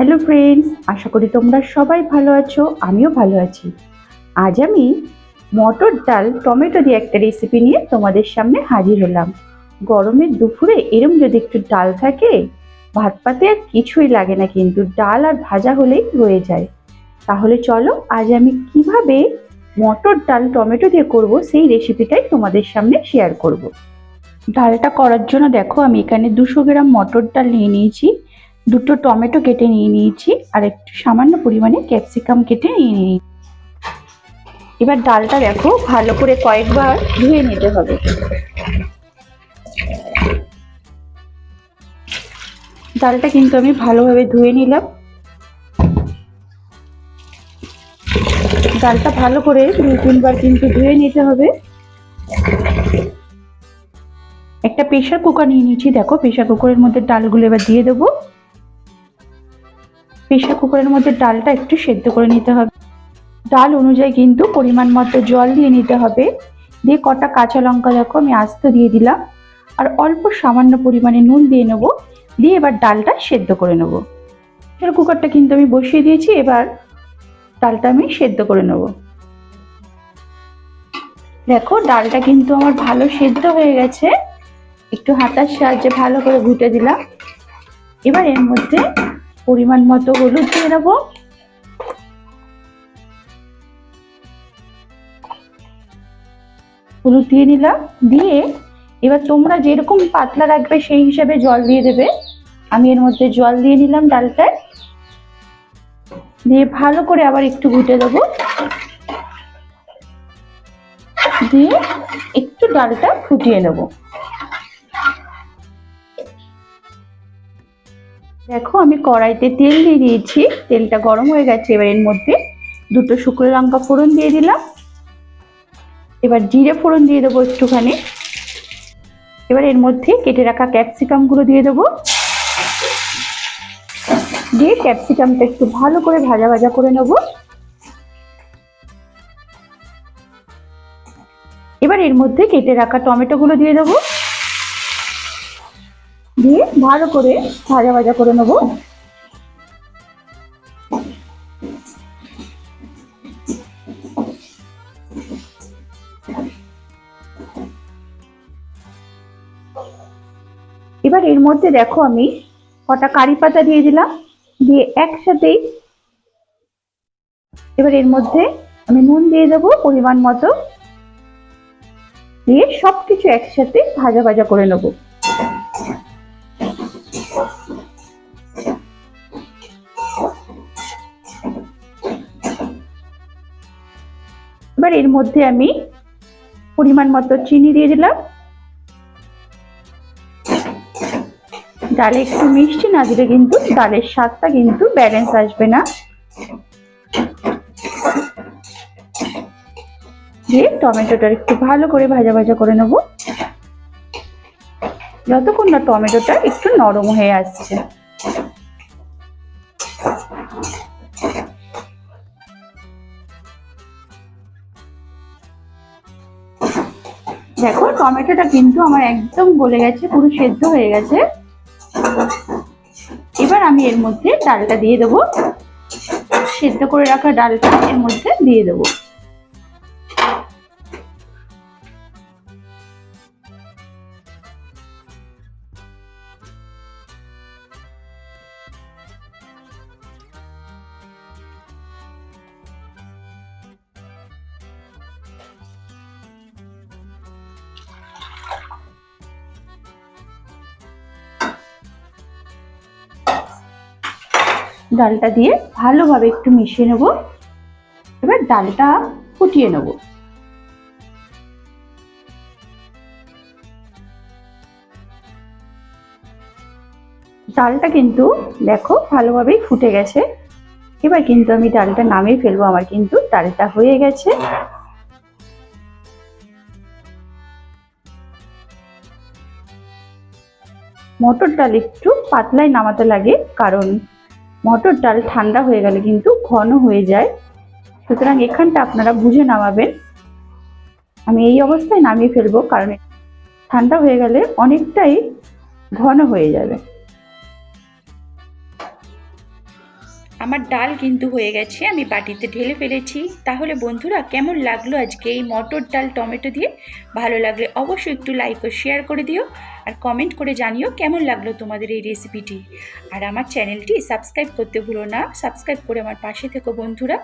Hello friends, আশা করি তোমরা সবাই ভালো আছো, আমিও ভালো আছি। আজ আমি মটর ডাল, টমেটো দিয়ে একটা রেসিপি নিয়ে তোমাদের সামনে হাজির হলাম। গরমের দুপুরে এরম যদি একটু ডাল থাকে, ভাত পাতে আর কিছুই লাগে না কিন্তু ডাল আর ভাজা হলেই হয়ে যায়। তাহলে চলো আজ আমি কীভাবে মটর ডাল, টমেটো দিয়ে করব সেই রেসিপিটাই তোমাদের সামনে শেয়ার করব। ডালটা করার জন্য দেখো, আমি এখানে দুশো গ্রাম মটর ডাল নিয়ে নিয়েছি। দুটো টমেটো কেটে নিয়ে নিয়েছি আর একটু সামান্য পরিমাণে ক্যাপসিকাম কেটে নিয়ে নিয়েছি। এবার ডালটা দেখো, ভালো করে কয়েকবার ধুয়ে নিতে হবে। ডালটা কিন্তু আমি ভালোভাবে ধুয়ে নিলাম। ডালটা ভালো করে দুই তিনবার কিন্তু ধুয়ে নিতে হবে। একটা প্রেশার কুকার নিয়ে নিয়েছি, দেখো প্রেশার কুকারের মধ্যে ডালগুলো এবার দিয়ে দেবো। প্রেশার কুকারের মধ্যে ডালটা একটু সেদ্ধ করে নিতে হবে। ডাল অনুযায়ী কিন্তু পরিমাণ মতো জল দিয়ে নিতে হবে। দিয়ে কটা কাঁচা লঙ্কা দেখো আমি আস্ত দিয়ে দিলাম। আর অল্প সামান্য পরিমাণে নুন দিয়ে নেব। দিয়ে এবার ডালটা সেদ্ধ করে নেব। প্রেশার কুকারটা কিন্তু আমি বসিয়ে দিয়েছি। এবার ডালটা আমি সেদ্ধ করে নেব। দেখো ডালটা কিন্তু আমার ভালো সেদ্ধ হয়ে গেছে। একটু হাতার সাহায্যে ভালো করে ঘুটে দিলাম। এবার এর মধ্যে পরিমাণ মতো হলুদ দিয়ে দেবো হলুদ দিয়ে নিলাম। দিয়ে এবার তোমরা যেরকম পাতলা রাখবে সেই হিসাবে জল দিয়ে দেবে। আমি এর মধ্যে জল দিয়ে নিলাম ডালটায়। দিয়ে ভালো করে আবার একটু ঘুটে দেবো। দিয়ে একটু ডালটা ফুটিয়ে নেব। দেখো, আমি কড়াইতে তেল দিয়ে দিয়েছি। তেলটা গরম হয়ে গেছে, এবার এর মধ্যে দুটো শুকনো লঙ্কা ফোড়ন দিয়ে দিলাম। এবার জিরে ফোড়ন দিয়ে দেবো একটুখানি। এবার এর মধ্যে কেটে রাখা ক্যাপসিকামগুলো দিয়ে দেবো। দিয়ে ক্যাপসিকামটা একটু ভালো করে ভাজা ভাজা করে নেব। এবার এর মধ্যে কেটে রাখা টমেটোগুলো দিয়ে দেবো। দিয়ে ভালো করে ভাজা ভাজা করে নেব। এবার এর মধ্যে দেখো আমি কটা কারি পাতা দিয়ে দিলাম, দিয়ে একসাথেই এবার এর মধ্যে আমি নুন দিয়ে দেবো পরিমাণ মতো। দিয়ে সবকিছু একসাথে ভাজা ভাজা করে নেব। এবার এর মধ্যে আমি পরিমাণ মতো চিনি দিয়ে দিলাম। ডালে একটু মিষ্টি না দিলে কিন্তু ডালের স্বাদটা কিন্তু ব্যালেন্স আসবে না। দিয়ে টমেটোটা একটু ভালো করে ভাজা ভাজা করে নেব। যতক্ষণ না টমেটোটা একটু নরম হয়ে আসছে। দেখো, টমেটোটা কিন্তু আমার একদম গলে গেছে, পুরো সেদ্ধ হয়ে গেছে। এবার আমি এর মধ্যে ডালটা দিয়ে দেবো। সেদ্ধ করে রাখা ডালটা এর মধ্যে দিয়ে দেবো। ডালটা দিয়ে ভালোভাবে একটু মিশিয়ে নেব। এবার ডালটা ফুটিয়ে নেব। ডালটা কিন্তু দেখো ভালোভাবেই ফুটে গেছে। এবার কিন্তু আমি ডালটা নামিয়ে ফেলব, আমার কিন্তু ডালটা হয়ে গেছে। মটর ডাল একটু পাতলাই নামাতে লাগে, কারণ মটর ডাল ঠান্ডা হয়ে গেলে কিন্তু ঘন হয়ে যায়। সুতরাং এখানটা আপনারা বুঝে নামাবেন। আমি এই অবস্থায় নামিয়ে ফেলব, কারণ ঠান্ডা হয়ে গেলে অনেকটাই ঘন হয়ে যাবে। আমার ডাল কিন্তু হয়ে গেছে, আমি বাটিতে ঢেলে ফেলেছি। তাহলে বন্ধুরা, কেমন লাগল আজকে এই মটর ডাল টমেটো দিয়ে? ভালো লাগলে অবশ্যই একটু লাইক ও শেয়ার করে দিও আর কমেন্ট করে জানিও কেমন লাগল তোমাদের এই রেসিপিটি আর আমার চ্যানেলটি সাবস্ক্রাইব করতে ভুলো না সাবস্ক্রাইব করে আমার পাশে থেকো বন্ধুরা।